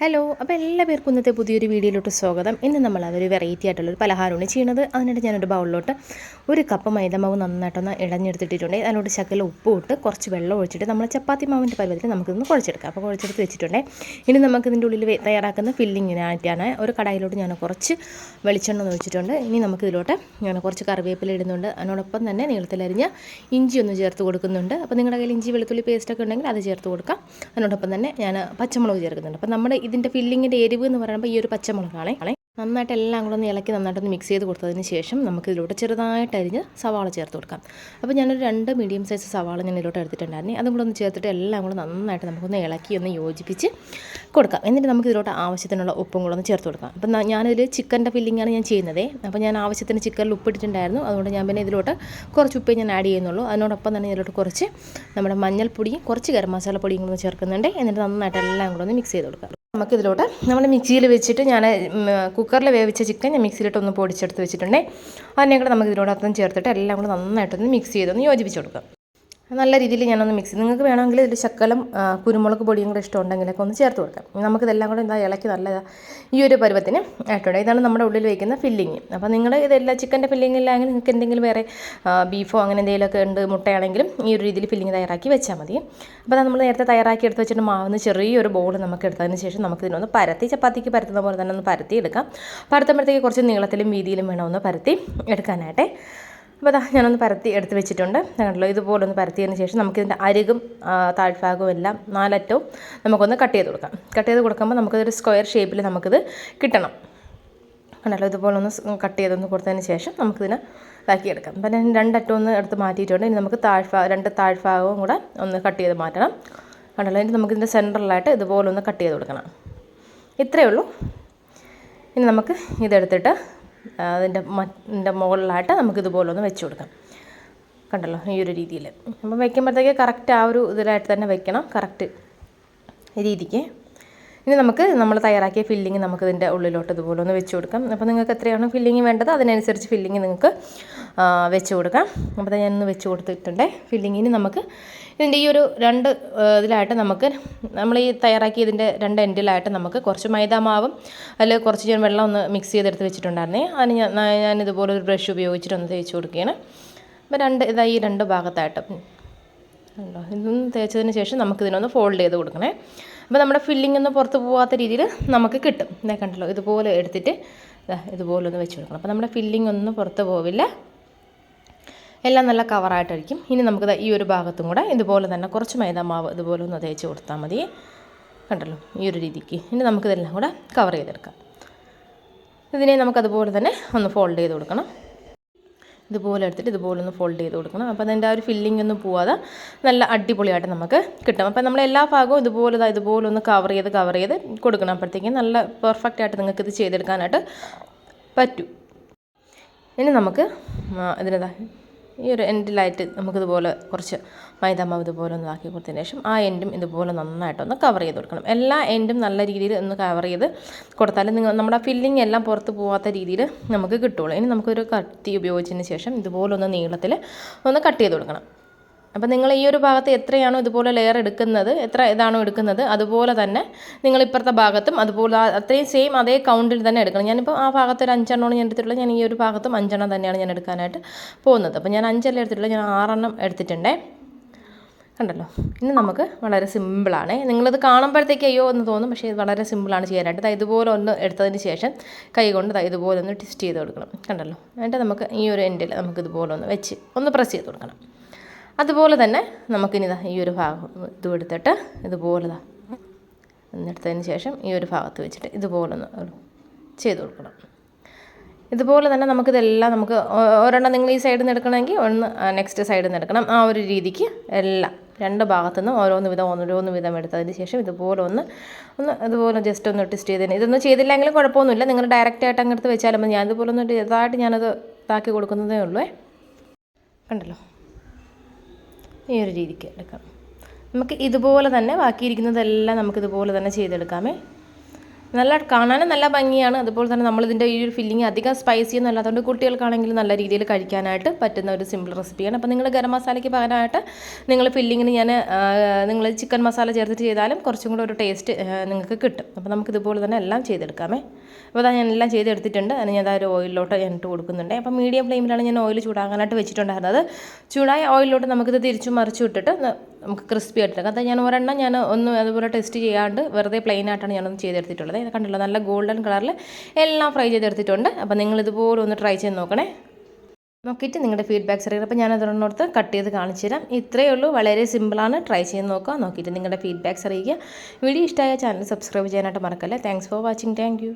Hello അപ്പോൾ എല്ലാ പേർക്കും ഇന്നത്തെ പുതിയൊരു വീഡിയോയിലോട്ട് സ്വാഗതം. ഇന്ന് നമ്മൾ അതൊരു വെറൈറ്റി ആയിട്ടുള്ളൊരു പലഹാരമാണ് ചെയ്യുന്നത്. അതിനായിട്ട് ഞാനൊരു ബൗളിലോട്ട് ഒരു കപ്പ് മൈദമാവ് നന്നായിട്ടൊന്ന് ഇടഞ്ഞെടുത്തിട്ടുണ്ട് അതിനോട് ശക്കല ഉപ്പ് ഇട്ട് കുറച്ച് വെള്ളം ഒഴിച്ചിട്ട് നമ്മൾ ചപ്പാത്തി മാവിന്റെ പരുവത്തിൽ നമുക്കിന്ന് കുഴച്ചെടുക്കാം. അപ്പോൾ കുഴച്ചെടുത്ത് വെച്ചിട്ടുണ്ട്. ഇനി നമുക്ക് ഇതിന്റെ ഉള്ളിൽ തയ്യാറാക്കുന്ന ഫില്ലിങ്ങിനായിട്ടാണ് ഒരു കടായിലോട്ട് ഞാൻ കുറച്ച് വെളിച്ചെണ്ണ ഒഴിച്ചിട്ടുണ്ട്. ഇനി നമുക്കിതിലോട്ട് ഞാൻ കുറച്ച് കറിവേപ്പില ഇടുന്നുണ്ട്. അതിനോടൊപ്പം തന്നെ നീളത്തിലരിഞ്ഞ ഇഞ്ചി ഒന്ന് ചേർത്ത് കൊടുക്കുന്നുണ്ട്. അപ്പോൾ നിങ്ങളുടെ കയ്യിൽ ഇഞ്ചി വെളുത്തുള്ളി പേസ്റ്റൊക്കെ ഉണ്ടെങ്കിൽ അത് ചേർത്ത് കൊടുക്കാം. അതിനോടൊപ്പം തന്നെ ഞാൻ പച്ചമുളക് ചേർക്കുന്നുണ്ട്. അപ്പോൾ നമ്മുടെ ഇതിന്റെ ഫില്ലിങ്ങിന്റെ എരിവ് എന്ന് പറയുമ്പോൾ ഈ ഒരു പച്ചമുളകാണ്. നന്നായിട്ട് എല്ലാം കൂടെ ഒന്ന് ഇളക്കി നന്നായിട്ടൊന്ന് മിക്സ് ചെയ്ത് കൊടുത്തതിന് ശേഷം നമുക്ക് ഇതിലോട്ട് ചെറുതായിട്ട് അരിഞ്ഞ് സവാള ചേർത്ത് കൊടുക്കാം. അപ്പോൾ ഞാനൊരു രണ്ട് മീഡിയം സൈസ് സവാള ഞാൻ ഇതിലോട്ട് എടുത്തിട്ടുണ്ടായിരുന്നു. അതും കൂടെ ഒന്ന് ചേർത്തിട്ട് എല്ലാം കൂടെ നന്നായിട്ട് നമുക്കൊന്ന് ഇളക്കി ഒന്ന് യോജിപ്പിച്ച് കൊടുക്കാം. എന്നിട്ട് നമുക്ക് ഇതിലോട്ട് ആവശ്യത്തിനുള്ള ഉപ്പും കൂടെ ഒന്ന് ചേർത്ത് കൊടുക്കാം. അപ്പം ഞാനിതിൽ ചിക്കന്റെ ഫില്ലിങ്ങാണ് ഞാൻ ചെയ്യുന്നത്. അപ്പോൾ ഞാൻ ആവശ്യത്തിന് ചിക്കനിൽ ഉപ്പിട്ടിട്ടുണ്ടായിരുന്നു അതുകൊണ്ട് ഞാൻ പിന്നെ ഇതിലോട്ട് കുറച്ച് ഉപ്പേ ഞാൻ ആഡ് ചെയ്യുന്നുള്ളൂ. അതിനോടൊപ്പം തന്നെ ഇതിലോട്ട് കുറച്ച് നമ്മുടെ മഞ്ഞൾപ്പൊടിയും കുറച്ച് ഗരം മസാല പൊടിയും കൂടെ ചേർക്കുന്നുണ്ട്. എന്നിട്ട് നന്നായിട്ട് എല്ലാം കൂടെ ഒന്ന് മിക്സ് ചെയ്ത് കൊടുക്കാം. നമുക്കിതിലോട്ട് നമ്മൾ മിക്സിയിൽ വെച്ചിട്ട് ഞാൻ കുക്കറിൽ വേവിച്ച ചിക്കൻ ഞാൻ മിക്സിയിലിട്ട് ഒന്ന് പൊടിച്ചെടുത്ത് വെച്ചിട്ടുണ്ടേ. അതിനെ കൂടെ നമുക്ക് ഇതിനോടൊപ്പം ചേർത്തിട്ട് എല്ലാം കൂടെ നന്നായിട്ടൊന്ന് മിക്സ് ചെയ്തൊന്ന് യോജിപ്പിച്ച് കൊടുക്കാം. നല്ല രീതിയിൽ ഞാനൊന്ന് മിക്സ് നിങ്ങൾക്ക് വേണമെങ്കിൽ ഇതിൽ ശക്കലം കുരുമുളക് പൊടിയും കൂടെ ഇഷ്ടമുണ്ടെങ്കിലൊക്കെ ഒന്ന് ചേർത്ത് കൊടുക്കാം. നമുക്കിതെല്ലാം കൂടെ എന്താ ഇളക്കി നല്ല ഈ ഒരു പരുവത്തിന് ആയിട്ടുണ്ട് ഇതാണ് നമ്മുടെ ഉള്ളിൽ വയ്ക്കുന്ന ഫില്ലിങ് അപ്പോൾ നിങ്ങൾ ഇതെല്ലാം ചിക്കന്റെ ഇല്ലെങ്കിൽ നിങ്ങൾക്ക് എന്തെങ്കിലും വേറെ ബീഫോ അങ്ങനെ എന്തെങ്കിലുമൊക്കെ ഉണ്ട് മുട്ടയാണെങ്കിലും ഈ ഒരു രീതിയിൽ ഫില്ലിങ് തയ്യാറാക്കി വെച്ചാൽ മതി. അപ്പോൾ നമ്മൾ നേരത്തെ തയ്യാറാക്കി എടുത്ത് വെച്ചിട്ട് മാവുന്ന ചെറിയൊരു ബോൾ നമുക്ക് എടുത്തതിന് ശേഷം നമുക്ക് ഇതിനൊന്ന് പരത്തി ചപ്പാത്തിക്ക് പരത്തുന്ന പോലെ തന്നെ ഒന്ന് പരത്തി എടുക്കാം പരത്തുമ്പോഴത്തേക്ക് കുറച്ച് നീളത്തിലും വീതിയിലും വേണം ഒന്ന് പരത്തി എടുക്കാനായിട്ട്. അപ്പോൾ അതാ ഞാനൊന്ന് പരത്തി എടുത്ത് വെച്ചിട്ടുണ്ട്. കണ്ടല്ലോ ഇതുപോലെ ഒന്ന് പരത്തിയതിന് ശേഷം നമുക്കിതിന്റെ അരികും താഴ്ഭാഗവും എല്ലാം നാലറ്റവും നമുക്കൊന്ന് കട്ട് ചെയ്ത് കൊടുക്കാം. കട്ട് ചെയ്ത് കൊടുക്കുമ്പോൾ നമുക്കിതൊരു സ്ക്വയർ ഷേപ്പിൽ നമുക്കിത് കിട്ടണം. കണ്ടല്ലോ ഇതുപോലെ ഒന്ന് കട്ട് ചെയ്തൊന്ന് കൊടുത്തതിന് ശേഷം നമുക്കിതിനെ ഇതാക്കിയെടുക്കാം അപ്പം ഞാൻ രണ്ടറ്റം ഒന്ന് എടുത്ത് മാറ്റിയിട്ടുണ്ട്. ഇനി നമുക്ക് താഴ്ഭാ രണ്ട് താഴ്ഭാഗവും കൂടെ ഒന്ന് കട്ട് ചെയ്ത് മാറ്റണം. കണ്ടല്ലോ ഇനി നമുക്കിതിന്റെ സെന്ററിലായിട്ട് ഇതുപോലെ ഒന്ന് കട്ട് ചെയ്ത് കൊടുക്കണം. ഇത്രയേ ഉള്ളൂ. ഇനി നമുക്ക് ഇതെടുത്തിട്ട് അതിന്റെ മറ്റിന്റെ മുകളിലായിട്ട് നമുക്ക് ഇതുപോലെ ഒന്ന് വെച്ച് കൊടുക്കാം. കണ്ടല്ലോ ഈ ഒരു രീതിയിൽ. അപ്പം വയ്ക്കുമ്പോഴത്തേക്ക് കറക്റ്റ് ആ ഒരു ഇതിലായിട്ട് തന്നെ വെക്കണം. കറക്റ്റ് രീതിക്ക്. ഇനി നമുക്ക് നമ്മൾ തയ്യാറാക്കിയ ഫില്ലിങ് നമുക്ക് ഇതിന്റെ ഉള്ളിലോട്ട് ഇതുപോലെ ഒന്ന് വെച്ച് കൊടുക്കാം. അപ്പോൾ നിങ്ങൾക്ക് എത്രയാണോ ഫില്ലിങ് വേണ്ടത് അതിനനുസരിച്ച് ഫില്ലിങ് നിങ്ങൾക്ക് വെച്ച് കൊടുക്കാം. അപ്പോൾ ഞാനൊന്ന് വെച്ച് കൊടുത്തിട്ടുണ്ട്. ഫില്ലിങ്ങിന് നമുക്ക് ഇതിന്റെ ഈ ഒരു രണ്ട് ഇതിലായിട്ട് നമുക്ക് നമ്മൾ ഈ തയ്യാറാക്കിയതിന്റെ രണ്ട് എൻഡിലായിട്ട് നമുക്ക് കുറച്ച് മൈദാമാവും അല്ലെങ്കിൽ കുറച്ച് ഞാൻ വെള്ളം ഒന്ന് മിക്സ് ചെയ്തെടുത്ത് വെച്ചിട്ടുണ്ടായിരുന്നേ. അതിന് ഞാൻ ഞാൻ ഇതുപോലെ ഒരു ബ്രഷ് ഉപയോഗിച്ചിട്ട് ഒന്ന് തേച്ച് കൊടുക്കുകയാണ്. അപ്പോൾ രണ്ട് ഇതാ ഈ രണ്ട് ഭാഗത്തായിട്ട്. ഉണ്ടോ ഇതൊന്ന് തേച്ചതിന് ശേഷം നമുക്കിതിനൊന്ന് ഫോൾഡ് ചെയ്ത് കൊടുക്കണേ. അപ്പോൾ നമ്മുടെ ഫില്ലിംഗ് ഒന്നും പുറത്ത് പോകാത്ത രീതിയിൽ നമുക്ക് കിട്ടും. ഇതേ കണ്ടല്ലോ ഇതുപോലെ എടുത്തിട്ട് ഇതുപോലെ ഒന്ന് വെച്ച് കൊടുക്കണം. അപ്പോൾ നമ്മുടെ ഫില്ലിംഗ് ഒന്നും പുറത്ത് പോവില്ല. എല്ലാം നല്ല കവറായിട്ടായിരിക്കും ഇനി നമുക്ക് ഈ ഒരു ഭാഗത്തും കൂടെ ഇതുപോലെ തന്നെ കുറച്ച് മൈദാമാവ് ഇതുപോലെ ഒന്ന് തേച്ച് കൊടുത്താൽ മതി. കണ്ടല്ലോ ഈ ഒരു രീതിക്ക്. ഇനി നമുക്കിതെല്ലാം കൂടെ കവർ ചെയ്തെടുക്കാം. ഇതിനെ നമുക്കതുപോലെ തന്നെ ഒന്ന് ഫോൾഡ് ചെയ്ത് കൊടുക്കണം. ഇതുപോലെ എടുത്തിട്ട് ഇതുപോലെ ഒന്ന് ഫോൾഡ് ചെയ്ത് കൊടുക്കണം. അപ്പോൾ അതിന്റെ ആ ഒരു ഫില്ലിംഗ് ഒന്നും പോവാതെ നല്ല അടിപൊളിയായിട്ട് നമുക്ക് കിട്ടും. അപ്പോൾ നമ്മൾ എല്ലാ ഭാഗവും ഇതുപോലെ ഇതുപോലെ ഒന്ന് കവർ ചെയ്ത് കവർ ചെയ്ത് കൊടുക്കണം. അപ്പോഴത്തേക്കും നല്ല പെർഫെക്റ്റ് ആയിട്ട് നിങ്ങൾക്ക് ഇത് ചെയ്തെടുക്കാനായിട്ട് പറ്റും. ഇനി നമുക്ക് ഇതിനെന്താ ഈ ഒരു എൻഡിലായിട്ട് നമുക്കിതുപോലെ കുറച്ച് മൈദാമാവ് ഇതുപോലെ ഒന്ന് ആക്കി കൊടുത്തതിന് ശേഷം ആ എൻഡും ഇതുപോലെ നന്നായിട്ടൊന്ന് കവർ ചെയ്ത് കൊടുക്കണം. എല്ലാ എൻഡും നല്ല രീതിയിൽ ഒന്ന് കവർ ചെയ്ത് കൊടുത്താൽ നിങ്ങൾ നമ്മുടെ ഫില്ലിംഗ് എല്ലാം പുറത്ത് പോകാത്ത രീതിയിൽ നമുക്ക് കിട്ടുള്ളൂ. ഇനി നമുക്കൊരു കത്തി ഉപയോഗിച്ചതിന് ശേഷം ഇതുപോലെ ഒന്ന് നീളത്തിൽ ഒന്ന് കട്ട് ചെയ്ത് കൊടുക്കണം. അപ്പോൾ നിങ്ങൾ ഈ ഒരു ഭാഗത്ത് എത്രയാണോ ഇതുപോലെ ലെയർ എടുക്കുന്നത് എത്ര ഇതാണോ എടുക്കുന്നത് അതുപോലെ തന്നെ നിങ്ങൾ ഇപ്പുറത്തെ ഭാഗത്തും അതുപോലെ അത്രയും സെയിം അതേ കൗണ്ടിൽ തന്നെ എടുക്കണം. ഞാനിപ്പോൾ ആ ഭാഗത്ത് ഒരു അഞ്ചെണ്ണമാണ് ഞാൻ എടുത്തിട്ടുള്ളത്. ഞാൻ ഈ ഒരു ഭാഗത്തും അഞ്ചെണ്ണം തന്നെയാണ് ഞാൻ എടുക്കാനായിട്ട് പോകുന്നത്. അപ്പോൾ ഞാൻ അഞ്ചെല്ലാം എടുത്തിട്ടുള്ളത് ഞാൻ ആറെണ്ണം എടുത്തിട്ടുണ്ടേ. കണ്ടല്ലോ? ഇനി നമുക്ക് വളരെ സിമ്പിളാണ് നിങ്ങളിത് കാണുമ്പോഴത്തേക്ക് അയ്യോ എന്ന് തോന്നും പക്ഷേ ഇത് വളരെ സിമ്പിളാണ് ചെയ്യാനായിട്ട്. ദാ ഇതുപോലെ ഒന്ന് എടുത്തതിന് ശേഷം കൈകൊണ്ട് ദാ ഇതുപോലെ ഒന്ന് ട്വിസ്റ്റ് ചെയ്ത് കൊടുക്കണം. കണ്ടല്ലോ? എന്നിട്ട് നമുക്ക് ഈ ഒരു എൻഡിൽ നമുക്ക് ഇതുപോലെ ഒന്ന് വെച്ച് ഒന്ന് പ്രസ് ചെയ്ത് കൊടുക്കണം. അതുപോലെ തന്നെ നമുക്കിനി ദാ ഈ ഒരു ഭാഗം ഇതും എടുത്തിട്ട് ഇതുപോലെ എന്നെടുത്തതിന് ശേഷം ഈ ഒരു ഭാഗത്ത് വെച്ചിട്ട് ഇതുപോലെ ഒന്ന് ചെയ്ത് കൊടുക്കണം. ഇതുപോലെ തന്നെ നമുക്കിതെല്ലാം നമുക്ക് ഒരെണ്ണം നിങ്ങൾ ഈ സൈഡിൽ നിന്ന് എടുക്കണമെങ്കിൽ ഒന്ന് നെക്സ്റ്റ് സൈഡിൽ നിന്ന് എടുക്കണം. ആ ഒരു രീതിക്ക് എല്ലാം രണ്ട് ഭാഗത്തു നിന്നും ഓരോന്ന് വിധം ഓരോന്ന് വിധം എടുത്തതിന് ശേഷം ഇതുപോലെ ഒന്ന് ഒന്ന് ഇതുപോലെ ജസ്റ്റ് ഒന്ന് ടെസ്റ്റ് ചെയ്തതിന്. ഇതൊന്നും ചെയ്തില്ലെങ്കിലും കുഴപ്പമൊന്നുമില്ല. നിങ്ങൾ ഡയറക്റ്റ് ആയിട്ട് അങ്ങോട്ട് വെച്ചാലും ഞാൻ ഇതുപോലെ ഒന്ന് ഇതായിട്ട് ഞാനത് ഇതാക്കി കൊടുക്കുന്നതേ ഉള്ളൂ. കണ്ടല്ലോ? ഈ ഒരു രീതിക്ക് എടുക്കാം. നമുക്ക് ഇതുപോലെ തന്നെ ബാക്കിയിരിക്കുന്നതെല്ലാം നമുക്ക് ഇതുപോലെ തന്നെ ചെയ്തെടുക്കാമേ. നല്ല കാണാനും നല്ല ഭംഗിയാണ്. അതുപോലെ തന്നെ നമ്മളിതിന്റെ ഈ ഒരു ഫില്ലിങ് അധികം സ്പൈസി ഒന്നും അല്ലാത്തതുകൊണ്ട് കുട്ടികൾക്കാണെങ്കിൽ നല്ല രീതിയിൽ കഴിക്കാനായിട്ട് പറ്റുന്ന ഒരു സിമ്പിൾ റെസിപ്പിയാണ് അപ്പോൾ നിങ്ങൾ ഗരം മസാലയ്ക്ക് പകരമായിട്ട് നിങ്ങൾ ഫില്ലിങ്ങിന് ഞാൻ നിങ്ങൾ ചിക്കൻ മസാല ചേർത്തിട്ട് ചെയ്താലും കുറച്ചും കൂടെ ഒരു ടേസ്റ്റ് നിങ്ങൾക്ക് കിട്ടും. അപ്പോൾ നമുക്കിതുപോലെ തന്നെ എല്ലാം ചെയ്തെടുക്കാമേ. അപ്പോൾ അതാ ഞാൻ എല്ലാം ചെയ്തെടുത്തിട്ടുണ്ട്. അതിന് ഞാൻ ആ ഒരു ഓയിലിലോട്ട് ഞാൻ ഇട്ട് കൊടുക്കുന്നുണ്ട്. അപ്പോൾ മീഡിയം ഫ്ലെയിമിലാണ് ഞാൻ ഓയിൽ ചൂടാകാനായിട്ട് വെച്ചിട്ടുണ്ടായിരുന്നത്. ചൂടായ ഓയിലിലോട്ട് നമുക്കിത് തിരിച്ചു മറിച്ച് ഇട്ടിട്ട് നമുക്ക് ക്രിസ്പി ആയിട്ട് അത് ഞാൻ ഒരെണ്ണം ഞാൻ ഒന്ന് അതുപോലെ ടെസ്റ്റ് ചെയ്യാണ്ട് വെറുതെ പ്ലെയിൻ ആയിട്ടാണ് ഞാനൊന്ന് ചെയ്തെടുത്തിട്ടുള്ളത്. ഇത് കണ്ടല്ലോ നല്ല ഗോൾഡൻ കളറിൽ എല്ലാം ഫ്രൈ ചെയ്തെടുത്തിട്ടുണ്ട്. അപ്പോൾ നിങ്ങൾ ഇതുപോലെ ഒന്ന് ട്രൈ ചെയ്ത് നോക്കണേ. നോക്കിയിട്ട് നിങ്ങളുടെ ഫീഡ്ബാക്ക്സ് അറിയാം. അപ്പോൾ ഞാൻ അതിനോടത്ത് കട്ട് ചെയ്ത് കാണിച്ചു തരാം. ഇത്രയേ ഉള്ളൂ. വളരെ സിമ്പിളാണ് ട്രൈ ചെയ്ത് നോക്കുക. നോക്കിയിട്ട് നിങ്ങളുടെ ഫീഡ്ബാക്ക്സ് അറിയിക്കുക. വീഡിയോ ഇഷ്ടമായ ചാനൽ സബ്സ്ക്രൈബ് ചെയ്യാനായിട്ട് മറക്കല്ലേ. Thanks for watching thank